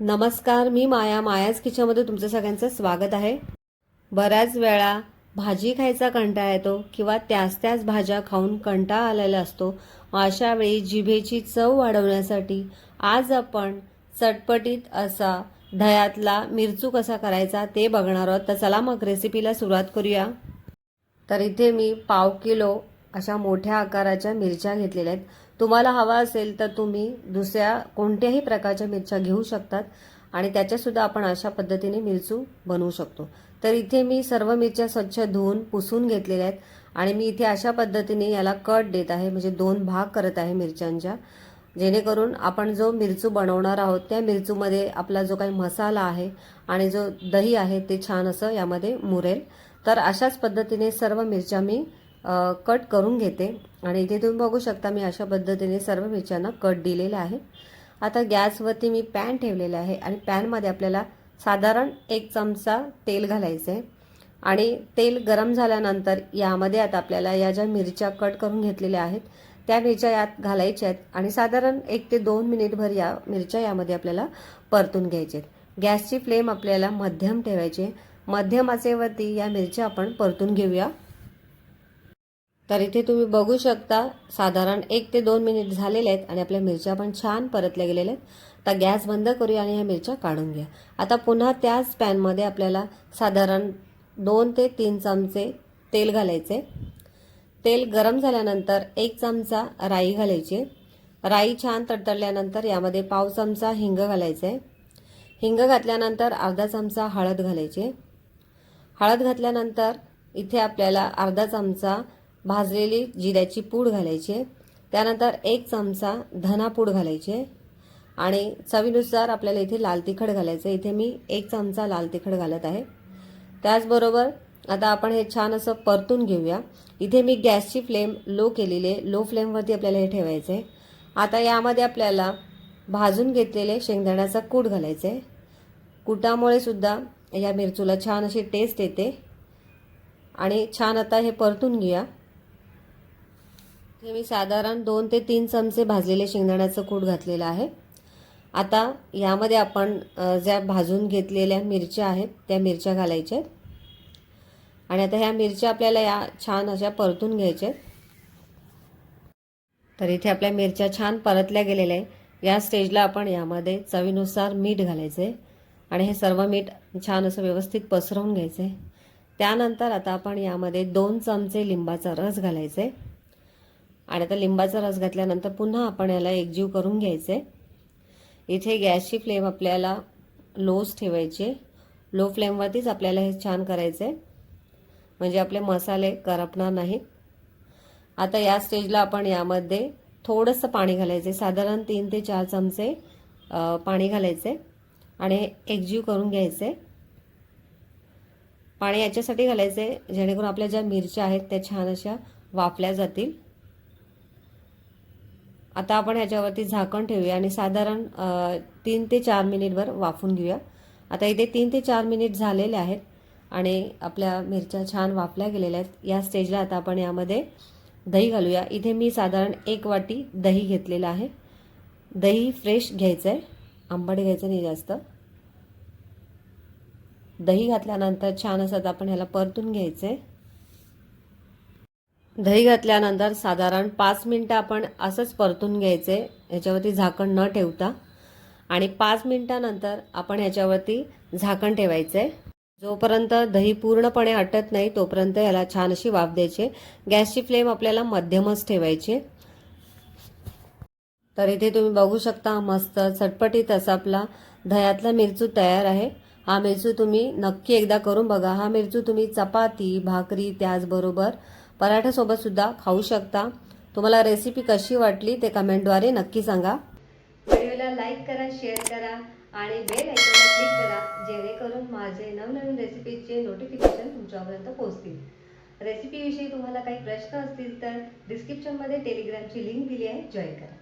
नमस्कार मी माया. मायाज किचनमध्ये तुमचं सगळ्यांचं स्वागत आहे. बऱ्याच वेळा भाजी खायचा कंटाळा येतो किंवा त्याच त्याच भाज्या खाऊन कंटाळा आलेला असतो. अशा वेळी जिभेची चव वाढवण्यासाठी आज आपण चटपटीत असा दह्यातला मिरचू कसा करायचा ते बघणार आहोत. तर चला मग रेसिपीला सुरुवात करूया. तर इथे मी पाव किलो अशा मोठ्या आकाराच्या मिरच्या घेतलेल्या आहेत. तुम्हाला हवा असेल तर तुम्ही दुसऱ्या कोणत्याही प्रकारच्या मिरच्या घेऊ शकतात आणि त्याच्यासुद्धा आपण अशा पद्धतीने मिरचू बनवू शकतो. तर इथे मी सर्व मिरच्या स्वच्छ धुवून पुसून घेतलेल्या आहेत आणि मी इथे अशा पद्धतीने याला कट देत आहे म्हणजे दोन भाग करत आहे मिरच्यांच्या. जेणेकरून आपण जो मिरचू बनवणार आहोत त्या मिरचूमध्ये आपला जो काही मसाला आहे आणि जो दही आहे ते छान असं यामध्ये मुरेल. तर अशाच पद्धतीने सर्व मिरच्या मी कट करून घेते. आणि इथे तुम्ही बघू शकता मी अशा पद्धतीने सर्व मिरच्यांना कट दिलेला आहे. आता गॅसवरती मी पॅन ठेवलेला आहे आणि पॅनमध्ये आपल्याला साधारण एक चमचा तेल घालायचं आहे आणि तेल गरम झाल्यानंतर यामध्ये आता आपल्याला या ज्या मिरच्या कट करून घेतलेल्या आहेत त्या मिरच्या यात घालायच्या आहेत. आणि साधारण एक ते दोन मिनिटभर या मिरच्या यामध्ये आपल्याला परतून घ्यायच्या आहेत. गॅसची फ्लेम आपल्याला मध्यम ठेवायची मध्यमाचेवरती मध्यम आचेवरती या मिरच्या आपण परतून घेऊया. तर इथे तुम्ही बघू शकता साधारण एक ते दोन मिनिट झालेले आहेत आणि आपल्या मिरच्या पण छान परतल्या गेलेल्या आहेत. आता गॅस बंद करूया आणि ह्या मिरच्या काढून घ्या. आता पुन्हा त्याच पॅनमध्ये आपल्याला साधारण दोन ते तीन चमचे तेल घालायचे. तेल गरम झाल्यानंतर एक चमचा राई घालायची राई छान तडतडल्यानंतर यामध्ये पाव चमचा हिंग घालायचे हिंग घातल्यानंतर अर्धा चमचा हळद घालायची हळद घातल्यानंतर इथे आपल्याला अर्धा चमचा भाजलेली जिऱ्याची पूड घालायची आहे. त्यानंतर एक चमचा धना पूड घालायची आहे. आणि चवीनुसार आपल्याला इथे लाल तिखट घालायचं आहे. इथे मी एक चमचा लाल तिखट घालत आहे. त्याचबरोबर आता आपण हे छान असं परतून घेऊया. इथे मी गॅसची फ्लेम लो केलेली आहे. लो फ्लेमवरती आपल्याला हे ठेवायचं आहे. आता यामध्ये आपल्याला भाजून घेतलेले शेंगदाण्याचा कूट घालायचं आहे. कुटामुळे सुद्धा या मिरचूला छान अशी टेस्ट येते. आणि छान आता हे परतून घेऊया. हे मी साधारण दोन ते तीन चमचे भाजलेले शेंगदाण्याचं कूट घातलेलं आहे. आता यामध्ये आपण ज्या भाजून घेतलेल्या मिरच्या आहेत त्या मिरच्या घालायच्या आहेत. आणि आता ह्या मिरच्या आपल्याला या छान अशा परतून घ्यायच्या आहेत. तर इथे आपल्या मिरच्या छान परतल्या गेलेल्या आहे या स्टेजला आपण यामध्ये चवीनुसार मीठ घालायचं आहे आणि हे सर्व मीठ छान असं व्यवस्थित पसरवून घ्यायचं आहे त्यानंतर आता आपण यामध्ये दोन चमचे लिंबाचा रस घालायचा आहे आणि आता लिंबाचा रस घातल्यानंतर पुन्हा आपण याला एकजीव करून घ्यायचं. आहे इथे गॅसची फ्लेम आपल्याला लोच ठेवायची लो फ्लेमवरतीच आपल्याला हे छान करायचं आहे. म्हणजे आपले मसाले करपणार नाहीत आता या स्टेजला आपण यामध्ये थोडंसं पाणी घालायचं. आहे साधारण तीन ते चार चमचे पाणी घालायचे आणि एकजीव करून घ्यायचे. पाणी याच्यासाठी घालायचे जेणेकरून आपल्या ज्या मिरच्या आहेत त्या छान अशा वाफल्या जातील. आता आपण ह्याच्यावरती झाकण ठेवूया आणि साधारण तीन ते चार मिनिटभर वाफून घेऊया. आता इथे तीन ते चार मिनिट झालेले आहेत आणि आपल्या मिरच्या छान वाफल्या गेलेल्या आहेत. या स्टेजला आता आपण यामध्ये दही घालूया. इथे मी साधारण एक वाटी दही घेतलेलं आहे. दही फ्रेश घ्यायचं आहे आंबट घ्यायचं नाही जास्त. दही घातल्यानंतर छान असं आपण ह्याला परतून घ्यायचं आहे दही घातल्यानंतर साधारण पाच मिनटं आपण असंच परतून घ्यायचे ह्याच्यावरती झाकण न ठेवता. आणि पाच मिनटानंतर आपण ह्याच्यावरती झाकण ठेवायचं. आहे जोपर्यंत दही पूर्णपणे आटत नाही तोपर्यंत याला छान अशी वाफ द्यायची. गॅसची फ्लेम आपल्याला मध्यमच ठेवायची. तर इथे तुम्ही बघू शकता मस्त चटपटीत असा आपला दह्यातला मिरचू तयार आहे. हा मिरचू तुम्ही नक्की एकदा करून बघा. हा मिरचू तुम्ही चपाती भाकरी त्याचबरोबर पराठ्यासोबत सुद्धा खाऊ शकता. तुम्हाला रेसिपी कशी वाटली ते कमेंटद्वारे नक्की सांगा. व्हिडिओला लाईक करा शेअर करा आणि बेल आयकॉनला क्लिक करा जेणेकरून माझे नवनवीन रेसिपीचे नोटिफिकेशन तुमच्यापर्यंत पोहोचतील. रेसिपीविषयी तुम्हाला काही प्रश्न असतील तर डिस्क्रिप्शनमध्ये टेलिग्रामची लिंक दिली आहे. जॉईन करा.